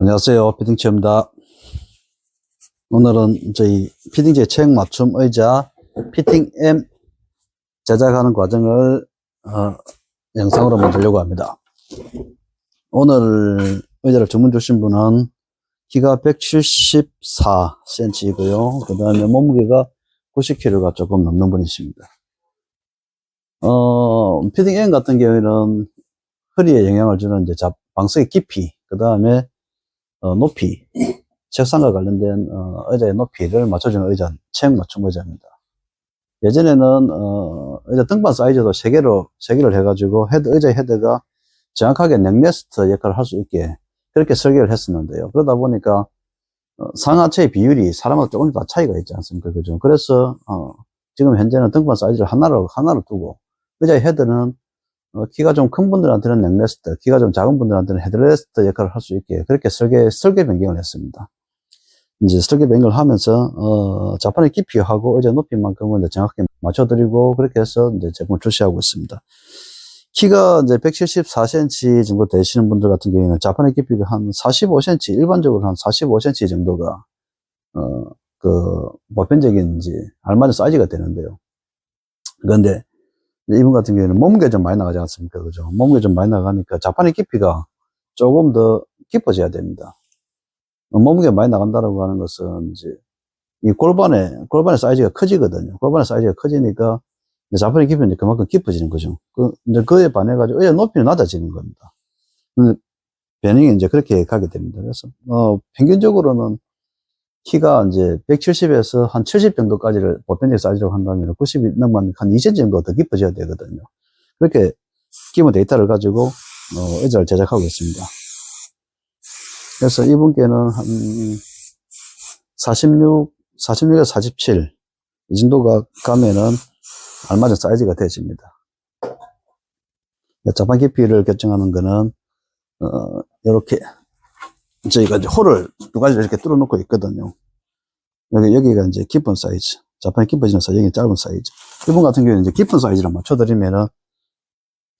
안녕하세요. 피팅체입니다. 오늘은 저희 피팅체 체형 맞춤 의자 피팅 M 제작하는 과정을 어, 영상으로 만들려고 합니다. 오늘 의자를 주문 주신 분은 키가 174cm이고요. 그 다음에 몸무게가 90kg가 조금 넘는 분이십니다. 어, 피팅 M 같은 경우에는 허리에 영향을 주는 이제 잡- 방석의 깊이, 그 다음에 어, 높이, 책상과 관련된 어, 의자의 높이를 맞춰주는 의자, 체형 맞춤 의자입니다. 예전에는 어, 의자 등반 사이즈도 세 개로 세 개를 해가지고 헤드 의자의 헤드가 정확하게 넥레스트 역할을 할 수 있게 그렇게 설계를 했었는데요. 그러다 보니까 어, 상하체의 비율이 사람마다 조금 다 차이가 있지 않습니까? 그죠? 그래서 어, 지금 현재는 등반 사이즈를 하나로 하나로 두고 의자의 헤드는 어, 키가 좀 큰 분들한테는 넥레스트, 키가 좀 작은 분들한테는 헤드레스트 역할을 할 수 있게 그렇게 설계, 설계 변경을 했습니다. 이제 설계 변경을 하면서, 어, 자판의 깊이하고 의자 높이만큼은 정확하게 맞춰드리고 그렇게 해서 이제 제품을 출시하고 있습니다. 키가 이제 174cm 정도 되시는 분들 같은 경우에는 자판의 깊이가 한 45cm, 일반적으로 한 45cm 정도가, 어, 그, 보편적인 이제 알맞은 사이즈가 되는데요. 그런데 이분 같은 경우에는 몸무게 좀 많이 나가지 않습니까? 그죠? 몸무게 좀 많이 나가니까 자판의 깊이가 조금 더 깊어져야 됩니다. 어, 몸무게 많이 나간다라고 하는 것은 이제 이 골반의, 골반의 사이즈가 커지거든요. 골반의 사이즈가 커지니까 자판의 깊이는 그만큼 깊어지는 거죠. 그, 이제 그에 반해가지고 의자 높이는 낮아지는 겁니다. 그 변형이 이제 그렇게 가게 됩니다. 그래서, 어, 평균적으로는 키가 이제 170에서 한 70 정도까지를 보편적 사이즈로 한다면 90이 넘으면 한 2cm 정도 더 깊어져야 되거든요. 그렇게 기본 데이터를 가지고 어, 의자를 제작하고 있습니다. 그래서 이분께는 한 46, 46에서 47, 이 정도가 가면은 알맞은 사이즈가 되집니다. 자판 깊이를 결정하는 거는, 어, 이렇게, 저희가 이제 홀을 두 가지를 이렇게 뚫어 놓고 있거든요. 여기, 여기가 이제 깊은 사이즈. 자판이 깊어지는 사이즈, 여기 짧은 사이즈. 이분 같은 경우는 이제 깊은 사이즈를 맞춰드리면은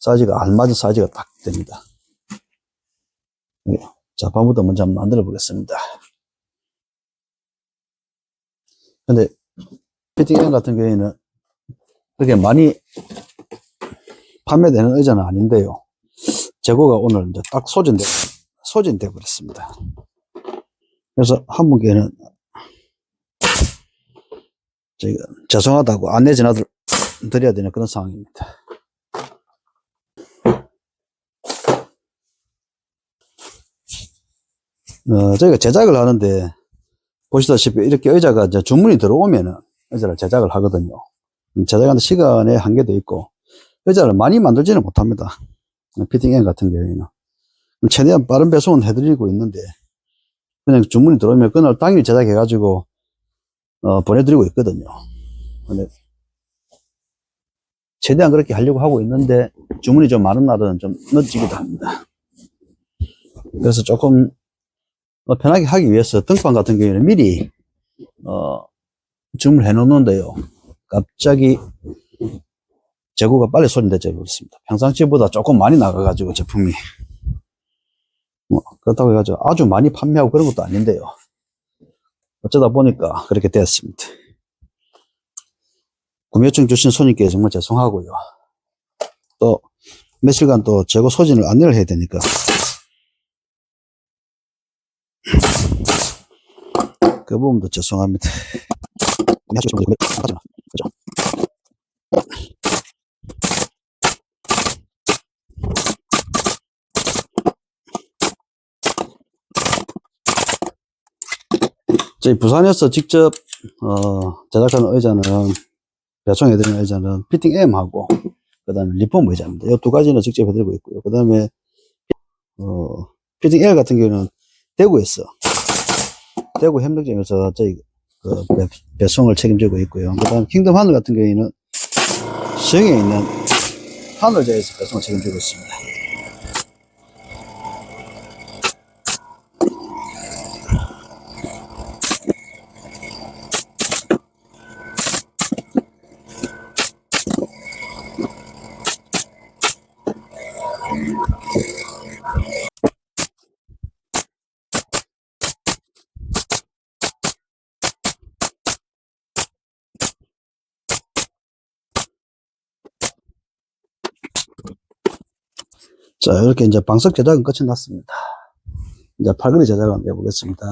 사이즈가 알맞은 사이즈가 딱 됩니다. 예, 자판부터 먼저 한번 만들어 보겠습니다. 근데 피팅앤 같은 경우에는 그렇게 많이 판매되는 의자는 아닌데요. 재고가 오늘 이제 딱 소진돼, 소진돼 버렸습니다. 그래서 한 분께는 저희가 죄송하다고 안내 전화 드- 드려야 되는 그런 상황입니다. 어, 저희가 제작을 하는데 보시다시피 이렇게 의자가 이제 주문이 들어오면은 의자를 제작을 하거든요. 음, 제작하는 시간에 한계도 있고 의자를 많이 만들지는 못합니다. 피팅앤 같은 경우에는 최대한 빠른 배송은 해드리고 있는데 그냥 주문이 들어오면 그날 당일 제작해가지고 어, 보내드리고 있거든요. 근데 최대한 그렇게 하려고 하고 있는데 주문이 좀 많은 날은 좀 늦지기도 합니다. 그래서 조금 어, 편하게 하기 위해서 등판 같은 경우에는 미리 어, 주문을 해놓는데요. 갑자기 재고가 빨리 소진되져 버렸습니다. 평상시보다 조금 많이 나가가지고 제품이 뭐, 그렇다고 해가지고 아주 많이 판매하고 그런 것도 아닌데요. 어쩌다 보니까 그렇게 되었습니다. 구매 요청 주신 손님께 정말 죄송하고요. 또 며칠간 또 재고 소진을 안내를 해야 되니까 그 부분도 죄송합니다. 구매하시는 분들 구매 하지 마. 그죠? 저희 부산에서 직접 어, 제작하는 의자는 배송해드리는 의자는 피팅 M하고 그 다음에 리폼 의자입니다. 이 두 가지는 직접 해드리고 있고요. 그 다음에 어, 피팅 L 같은 경우는 대구에서 대구 협력점에서 저희 그 배, 배송을 책임지고 있고요. 그 다음 킹덤 하늘 같은 경우에는 시흥에 있는 하늘자에서 배송을 책임지고 있습니다. 자, 이렇게 이제 방석 제작은 끝이 났습니다. 이제 팔걸이 제작을 한번 해보겠습니다.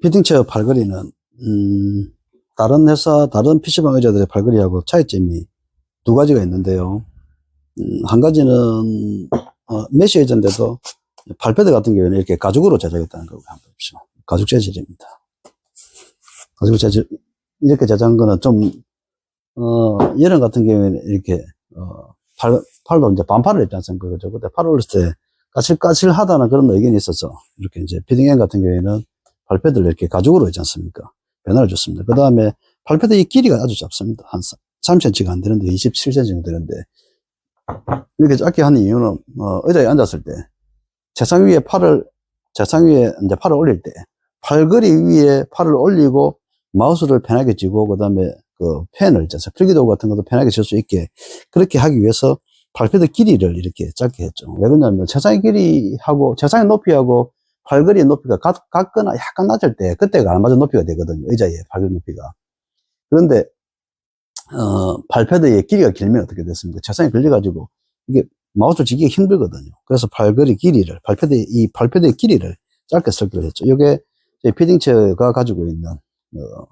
저희 피팅체어 팔걸이는, 음, 다른 회사, 다른 PC방 의자들의 팔걸이하고 차이점이 두 가지가 있는데요. 음, 한 가지는, 어, 메시 의자인데도 팔패드 같은 경우에는 이렇게 가죽으로 제작했다는 거 한번 보십시오. 가죽 재질입니다. 가죽 재질, 이렇게 제작한 거는 좀, 어, 여름 같은 경우에는 이렇게, 어, 팔, 팔도 이제 반팔을 입지 않습니까? 그죠? 그때 팔 올릴 때 까칠까칠하다는 그런 의견이 있어서 이렇게 이제 피딩앤 같은 경우에는 팔패드를 이렇게 가죽으로 있지 않습니까? 변화를 줬습니다. 그 다음에 팔패드 이 길이가 아주 짧습니다. 한 3cm가 안 되는데 27cm 정도 되는데 이렇게 짧게 하는 이유는 어, 의자에 앉았을 때 책상 위에 팔을 책상 위에 이제 팔을 올릴 때 팔걸이 위에 팔을 올리고 마우스를 편하게 쥐고 그 다음에 그 펜을 이제 필기도구 같은 것도 편하게 질 수 있게 그렇게 하기 위해서 팔패드 길이를 이렇게 짧게 했죠. 왜 그러냐면 책상의 길이하고 책상의 높이하고 팔걸이의 높이가 같, 같거나 약간 낮을 때 그때가 알맞은 높이가 되거든요. 의자의 팔걸이 높이가. 그런데 어, 팔패드의 길이가 길면 어떻게 됐습니까? 책상에 걸려가지고 이게 마우스 쥐기가 힘들거든요. 그래서 팔걸이 길이를 팔패드 이 팔패드의 길이를 짧게 설계를 했죠. 이게 피딩체가 가지고 있는 어,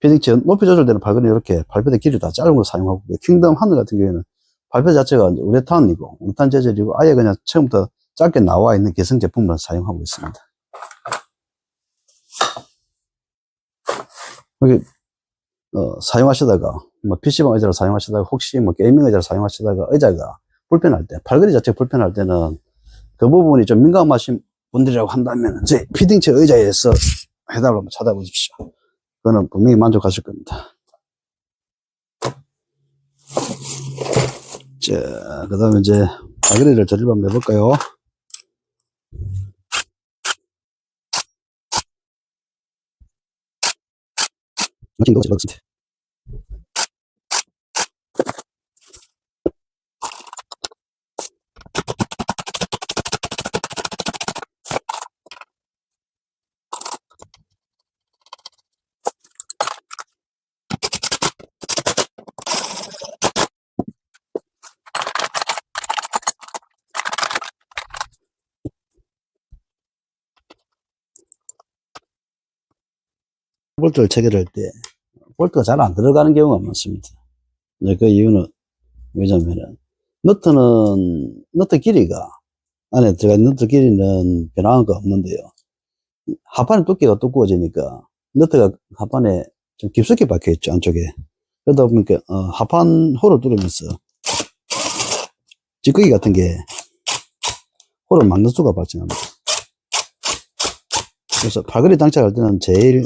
피딩체 높이 조절되는 팔걸이 이렇게 팔패드 길이 다 짧은 걸 사용하고 킹덤 하늘 같은 경우에는 팔패드 자체가 우레탄이고 우레탄 재질이고 아예 그냥 처음부터 짧게 나와 있는 개성 제품을 사용하고 있습니다. 여기 어, 사용하시다가 뭐 PC방 의자를 사용하시다가 혹시 뭐 게이밍 의자를 사용하시다가 의자가 불편할 때 팔걸이 자체가 불편할 때는 그 부분이 좀 민감하신 분들이라고 한다면 제 피딩체 의자에서 해답을 한번 찾아보십시오. 그거는 분명히 만족하실 겁니다. 자, 그 다음에 이제 팔걸이를 조립 한번 해볼까요? 이거 제가 볼트를 체결할 때 볼트가 잘 안 들어가는 경우가 많습니다. 그 이유는 왜냐면은 너트는 너트 길이가 안에 들어간 너트 길이는 변화한 거 없는데요. 하판의 두께가 두꺼워지니까 너트가 하판에 좀 깊숙이 박혀 있죠 안쪽에. 그러다 보니까 어, 하판 홀을 뚫으면서 찌꺼기 같은 게 홀을 막는 수가 발생합니다. 그래서 팔걸이 장착할 때는 제일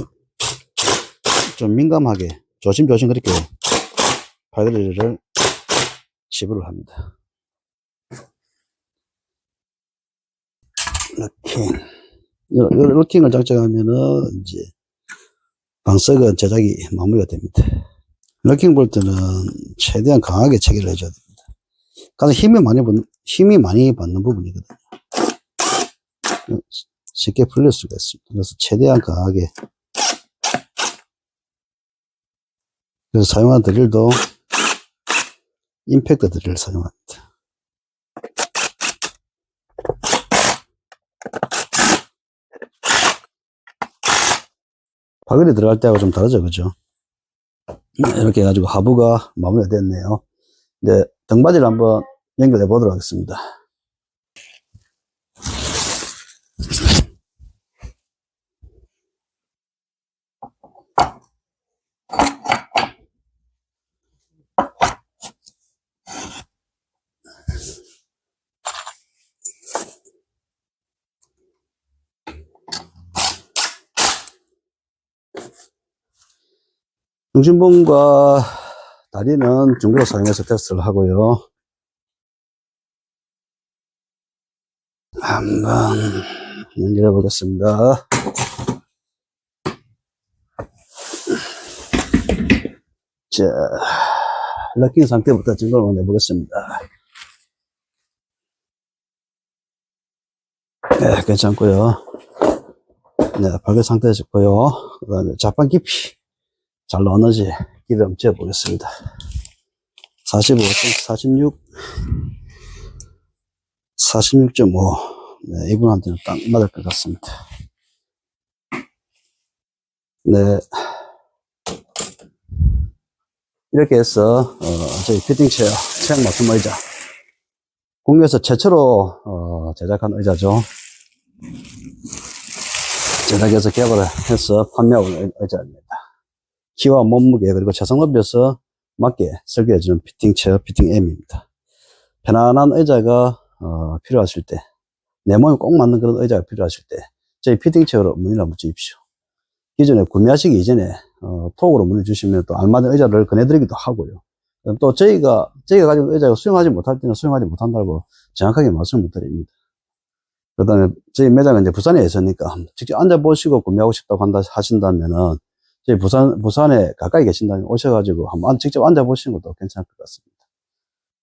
좀 민감하게 조심조심 그렇게 팔걸이를 지불을 합니다. 요 럭킹을 장착하면은 이제 방석은 제작이 마무리가 됩니다. 럭킹 볼트는 최대한 강하게 체결을 해줘야 됩니다. 가장 힘이 많이 받는, 힘이 많이 받는 부분이거든요. 쉽게 풀릴 수가 있습니다. 그래서 최대한 강하게 그래서 사용한 드릴도 임팩트 드릴을 사용합니다. 바글이 들어갈 때하고 좀 다르죠, 그죠? 이렇게 해가지고 하부가 마무리가 됐네요. 이제 등받이를 한번 연결해 보도록 하겠습니다. 중심봉과 다리는 중고로 사용해서 테스트를 하고요. 한번 연결해 보겠습니다. 자, 럭킹 상태부터 증거를 한번 해보겠습니다. 네, 괜찮고요. 네, 발열 상태 좋고요. 그 다음에 자판 깊이 잘 나오는지 기름 재보겠습니다. 45, 46, 46.5. 네, 이분한테는 딱 맞을 것 같습니다. 네. 이렇게 해서, 어, 저희 피팅 체어, 체형 맞춤 의자. 국내에서 최초로, 어, 제작한 의자죠. 제작해서 개발을 해서 판매하고 있는 의자입니다. 키와 몸무게, 그리고 높여서 맞게 설계해주는 피팅 체어, 피팅 M입니다. 편안한 의자가, 어, 필요하실 때, 내 몸에 꼭 맞는 그런 의자가 필요하실 때, 저희 피팅 체어로 문의를 한번 주십시오. 기존에 구매하시기 이전에, 어, 톡으로 문의 주시면 또 알맞은 의자를 권해드리기도 하고요. 또 저희가, 저희가 가지고 의자가 수용하지 못할 때는 수용하지 못한다고 정확하게 말씀을 드립니다. 그 다음에 저희 매장은 이제 부산에 있으니까 직접 앉아 보시고 구매하고 싶다고 한다 하신다면은 저희 부산, 부산에 가까이 계신다면 오셔가지고 한번 직접 앉아보시는 것도 괜찮을 것 같습니다.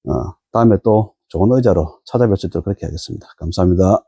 어, 다음에 또 좋은 의자로 찾아뵐 수 있도록 그렇게 하겠습니다. 감사합니다.